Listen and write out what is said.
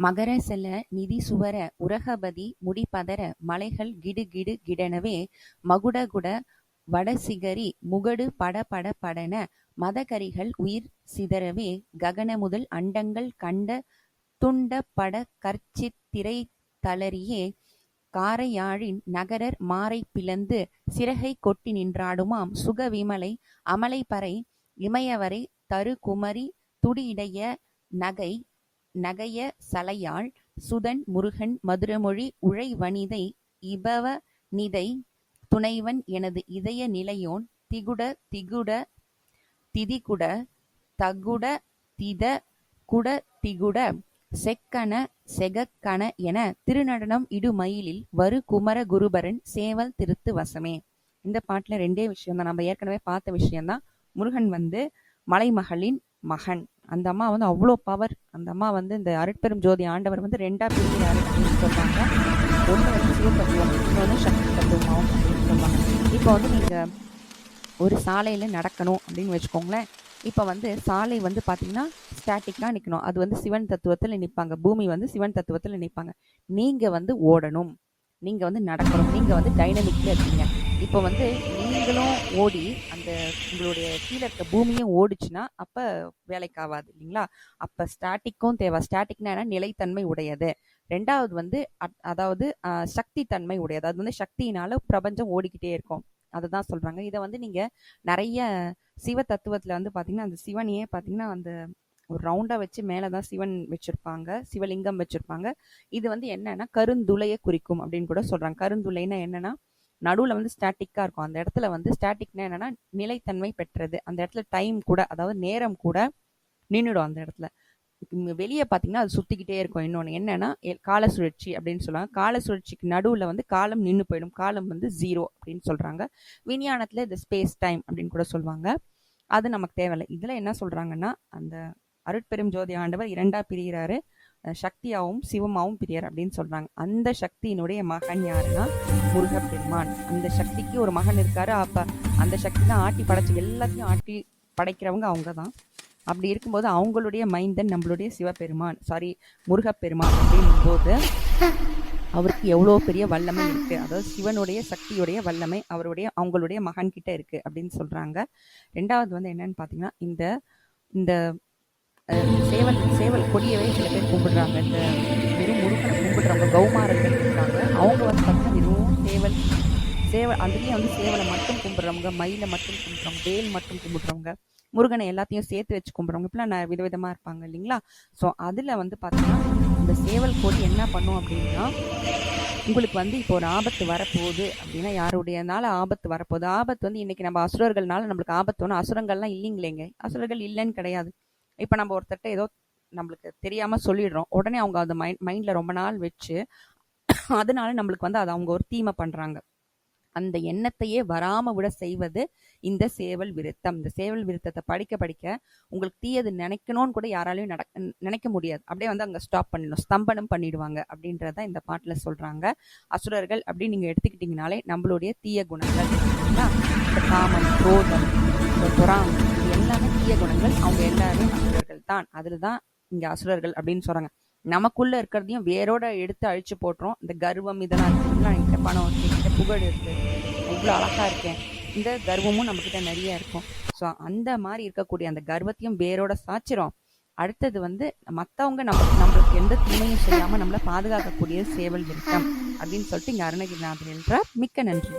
மகர செல நிதி சுவர உரகபதி முடிபதர மலைகள் கிடு கிடு கிடெனவே மகுடகுட வடசிகரி முகடு பட பட படன மதகரிகள் உயிர் சிதறவே ககன முதல் அண்டங்கள் கண்ட துண்ட பட கற்சித்திரை தளரியே காரையாழின் நகரர் மாறை பிளந்து சிறகை கொட்டி நின்றாடுமாம் சுகவிமலை அமலைப்பறை இமயவரை தருகுமரி தரு குமரி துடியிடைய நகை நகைய சலையாள் சுதன் முருகன் மதுரமொழி உழை வனிதை இபவநிதை துணைவன் எனது இதய நிலையோன் திகுட திகுட திதிகுட தகுட தித குட திகுட செக்கன செகக்கன என திருநடனம் இடுமயிலில் வரு குமர குருபரன் சேவல் திருத்து வசமே. இந்த பாட்டுல ரெண்டே விஷயம் தான் நம்ம ஏற்கனவே பார்த்த விஷயம்தான். முருகன் வந்து மலைமகளின் மகன். அந்த அம்மா வந்து அவ்வளோ பவர் அந்த அம்மா வந்து இந்த அருட்பெரும் ஜோதி ஆண்டவர் வந்து ரெண்டாக பிரிக்கிறாரு அப்படின்னு சொல்லுவாங்க ஒன்று வந்து சிவத்தத்துவம் இன்னொன்று சக்தி தத்துவமாகவும் அப்படின்னு சொல்லுவாங்க இப்போ வந்து நீங்கள் ஒரு சாலையில் நடக்கணும் அப்படின்னு வச்சுக்கோங்களேன். இப்போ வந்து சாலை வந்து பார்த்தீங்கன்னா ஸ்டாட்டிக்காக நிற்கணும் அது வந்து சிவன் தத்துவத்தில் நிற்பாங்க பூமி வந்து சிவன் தத்துவத்தில் நிற்பாங்க நீங்கள் வந்து ஓடணும். நீங்கள் வந்து நடக்கணும். நீங்கள் வந்து டைனமிக்கில் இருக்கீங்க. இப்போ வந்து நீங்களும் ஓடி அந்த உங்களுடைய கீழே இருக்க பூமியும் ஓடிச்சுன்னா அப்போ வேலைக்கு ஆகாது இல்லைங்களா? அப்போ ஸ்டாட்டிக்கும் தேவை. ஸ்டாட்டிக்னா என்ன? நிலைத்தன்மை உடையது. ரெண்டாவது வந்து அதாவது சக்தி தன்மை உடையது. அது வந்து சக்தியினால பிரபஞ்சம் ஓடிக்கிட்டே இருக்கும். அதுதான் சொல்றாங்க. இதை வந்து நீங்க நிறைய சிவ தத்துவத்துல வந்து பாத்தீங்கன்னா அந்த சிவனையே பாத்தீங்கன்னா அந்த ஒரு ரவுண்டா வச்சு மேலதான் சிவன் வச்சிருப்பாங்க. சிவலிங்கம் வச்சிருப்பாங்க. இது வந்து என்னன்னா கருந்துளையை குறிக்கும் அப்படின்னு கூட சொல்றாங்க. கருந்துளைன்னா என்னன்னா நடுவில் வந்து ஸ்டாட்டிக்காக இருக்கும். அந்த இடத்துல வந்து ஸ்டாட்டிக்னா என்னென்னா நிலைத்தன்மை பெற்றது. அந்த இடத்துல டைம் கூட அதாவது நேரம் கூட நின்றுடும் அந்த இடத்துல. வெளியே பார்த்தீங்கன்னா அது சுத்திக்கிட்டே இருக்கும். இன்னொன்று என்னன்னா கால சுழற்சி அப்படின்னு சொல்லுவாங்க. கால சுழற்சிக்கு நடுவில் வந்து காலம் நின்று போயிடும். காலம் வந்து ஜீரோ அப்படின்னு சொல்றாங்க. விஞ்ஞானத்துல இந்த ஸ்பேஸ் டைம் அப்படின்னு கூட சொல்லுவாங்க. அது நமக்கு தேவையில்லை. இதுல என்ன சொல்றாங்கன்னா அந்த அருட்பெரும் ஜோதி ஆண்டவர் இரண்டா பிரிகிறாரு. சக்தியாகவும் சிவமாகவும் பிரியர் பிரியார் அப்படின்னு சொல்றாங்க. அந்த சக்தியினுடைய மகன் யாருன்னா முருகப்பெருமான். அந்த சக்திக்கு ஒரு மகன் இருக்காரு. அப்ப அந்த சக்தி தான் ஆட்டி படைச்சு எல்லாத்தையும் ஆட்டி படைக்கிறவங்க அவங்க தான் அப்படி இருக்கும்போது அவங்களுடைய மைந்தன் நம்மளுடைய சிவபெருமான் சாரி முருகப்பெருமான் அப்படின்னும் போது அவருக்கு எவ்வளோ பெரிய வல்லமை இருக்கு. அதாவது சிவனுடைய சக்தியுடைய வல்லமை அவருடைய அவங்களுடைய மகன் கிட்ட இருக்கு அப்படின்னு சொல்றாங்க. ரெண்டாவது வந்து என்னன்னு பாத்தீங்கன்னா இந்த இந்த சேவல் சேவல் கொடியவே சில பேர் கும்பிடுறாங்க இந்த வெறும் முருகனை கும்பிடுறவங்க கௌமாரர்கள் இருக்காங்க அவங்க வந்து பார்த்தீங்கன்னா வெறும் சேவல் சேவல் அதுலேயும் வந்து சேவலை மட்டும் கும்பிட்றவங்க மயிலை மட்டும் கும்பிட்றவங்க வேல் மட்டும் கும்பிட்றவங்க முருகனை எல்லாத்தையும் சேர்த்து வச்சு கும்பிட்றவங்க. இப்படிலாம் நான் விதவிதமாக இருப்பாங்க இல்லைங்களா? ஸோ அதில் வந்து பார்த்தீங்கன்னா இந்த சேவல் கொடி என்ன பண்ணும் அப்படின்னா உங்களுக்கு வந்து இப்போ ஒரு ஆபத்து வரப்போகுது அப்படின்னா யாருடையனால ஆபத்து வரப்போகுது? ஆபத்து வந்து இன்னைக்கு நம்ம அசுரர்கள்னால நம்மளுக்கு ஆபத்து ஒன்றும் அசுரங்கள்லாம் இல்லைங்களேங்க. அசுரர்கள் இல்லைன்னு கிடையாது. இப்போ நம்ம ஒருத்தர்கிட்ட ஏதோ நம்மளுக்கு தெரியாம சொல்லிடுறோம். உடனே அவங்க அது மைண்ட் மைண்ட்ல ரொம்ப நாள் வச்சு அதனால நம்மளுக்கு வந்து அதை அவங்க ஒரு தீமை பண்றாங்க. அந்த எண்ணத்தையே வராம விட செய்வது இந்த சேவல் விருத்தம். இந்த சேவல் விருத்தத்தை படிக்க படிக்க உங்களுக்கு தீயது நினைக்கணும்னு கூட யாராலையும் நடக்க நினைக்க முடியாது. அப்படியே வந்து அங்க ஸ்டாப் பண்ணிடும் ஸ்தம்பனம் பண்ணிடுவாங்க அப்படின்றத இந்த பாட்டுல சொல்றாங்க. அசுரர்கள் அப்படின்னு நீங்க எடுத்துக்கிட்டீங்கனாலே நம்மளுடைய தீய குணங்கள். காமம் குரோதம் பொறாமை முக்கிய தீய குணங்கள் அவங்க எல்லாருமே அசுரர்கள் தான். அதுல தான் இங்க அசுரர்கள் அப்படின்னு சொல்றாங்க. நமக்குள்ள இருக்கிறதையும் வேரோட எடுத்து அழிச்சு போட்டுரும். இந்த கர்வம் இதெல்லாம் இருக்குங்களா என்கிட்ட பணம் இருக்கு என்கிட்ட புகழ் இருக்கு இவ்வளோ அழகா இருக்கேன். இந்த கர்வமும் நம்மக்கிட்ட நிறைய இருக்கும். ஸோ அந்த மாதிரி இருக்கக்கூடிய அந்த கர்வத்தையும் வேரோட சாச்சிரும் அடுத்தது வந்து மற்றவங்க நம்ம நம்மளுக்கு எந்த தீமையும் செய்யாம நம்மளை பாதுகாக்கக்கூடிய சேவல் விருத்தம் அப்படின்னு சொல்லிட்டு இங்க அருணகிரிநாதன் என்றார் மிக்க நன்றி.